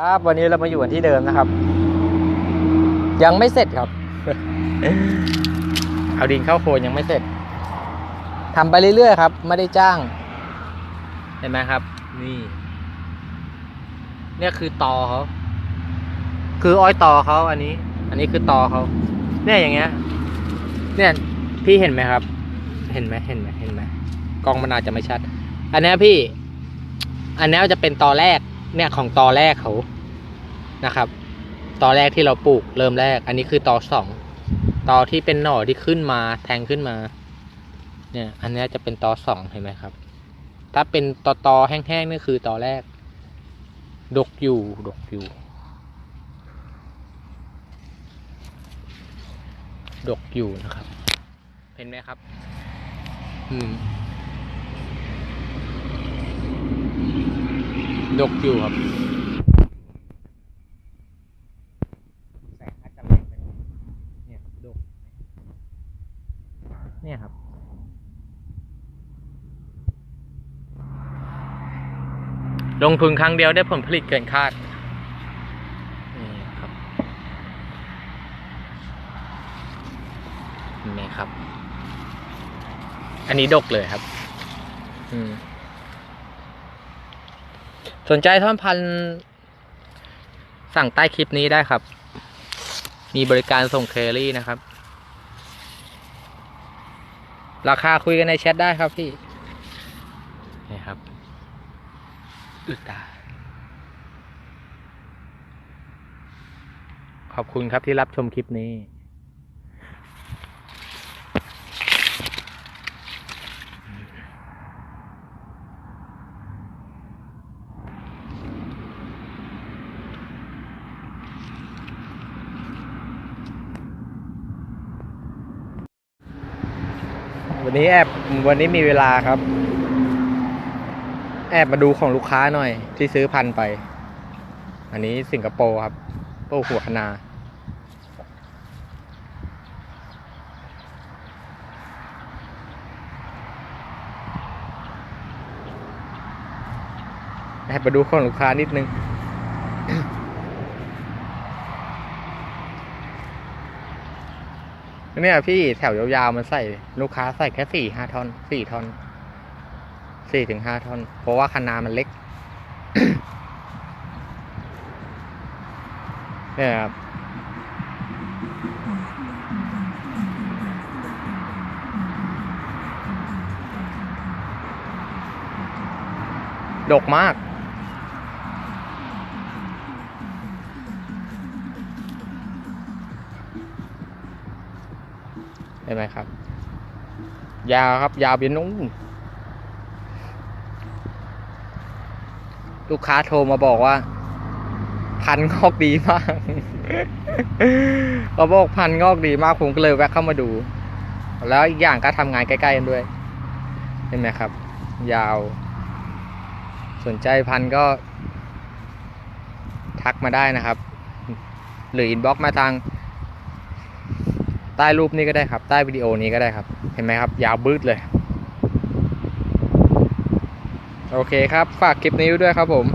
ครับวันนี้เรามาอยู่กันที่เดิมนะครับ ยังไม่เสร็จครับ เอาดินเข้าโคนยังไม่เสร็จทำไปเรื่อยๆครับ ไม่ได้จ้าง เห็นไหมครับ นี่ เนี่ยคือตอเขาคืออ้อยตอเขาอันนี้ อันนี้คือตอเขาเนี่ยอย่างเงี้ย เนี่ยพี่เห็นไหมครับ เห็นไหมเห็นไหมเห็นไหมกล้องมันอาจจะไม่ชัด อันเนี้ยพี่ อันเนี้ยจะเป็นตอแรก เนี่ยของตอแรกเขานะครับ ตอแรกที่เราปลูกเริ่มแรก อันนี้คือตอสองตอที่เป็นหน่อที่ขึ้นมาแทงขึ้นมา เนี่ย อันนี้จะเป็นตอสองเห็นไหมครับ ถ้าเป็นตอตอแห้งๆนี่คือตอแรก ดกอยู่ดกอยู่ ดกอยู่นะครับ เห็นไหมครับ อืม ดกอยู่ครับ แสงอาจจะแรงไปหน่อยเนี่ยครับดก เนี่ยครับ ลงทุนครั้งเดียวได้ผลผลิตเกินคาด นี่ครับเห็นไหมครับ อันนี้ดกเลยครับ อืม สนใจท่อนพันธุ์สั่งใต้คลิปนี้ได้ครับ มีบริการส่งเคอรี่นะครับ ราคาคุยกันในแชทได้ครับพี่ นี่ครับ อึดตา ขอบคุณครับที่รับชมคลิปนี้ วันนี้แอบวันนี้มีเวลาครับ แอบมาดูของลูกค้าหน่อย ที่ซื้อพันไป อันนี้สิงคโปร์ครับโป้หัวคนา แอบมาดูของลูกค้านิดนึง เนี่ยพี่แถวยาวๆมันใส่ลูกค้าใส่แค่สี่ห้าท่อนสี่ท่อนสี่ถึงห้าท่อน เพราะว่าคณามันเล็กเนี่ยครับดกมาก เห็นไหมครับ ยาวครับ ยาวเบียนนุ่งลูกค้าโทรมาบอกว่า พันงอกดีมากเขาบอกพันงอกดีมากผมก็เลยแวะเข้ามาดู แล้วอีกอย่างก็ทำงานใกล้ๆกันด้วยเห็นไหมครับ ยาว สนใจพันก็ ทักมาได้นะครับ หรืออินบ็อกมาทาง ใต้รูปนี้ก็ได้ครับ ใต้วิดีโอนี้ก็ได้ครับ เห็นไหมครับ ยาวบืดเลย โอเคครับ ฝากคลิปนี้ด้วยครับผม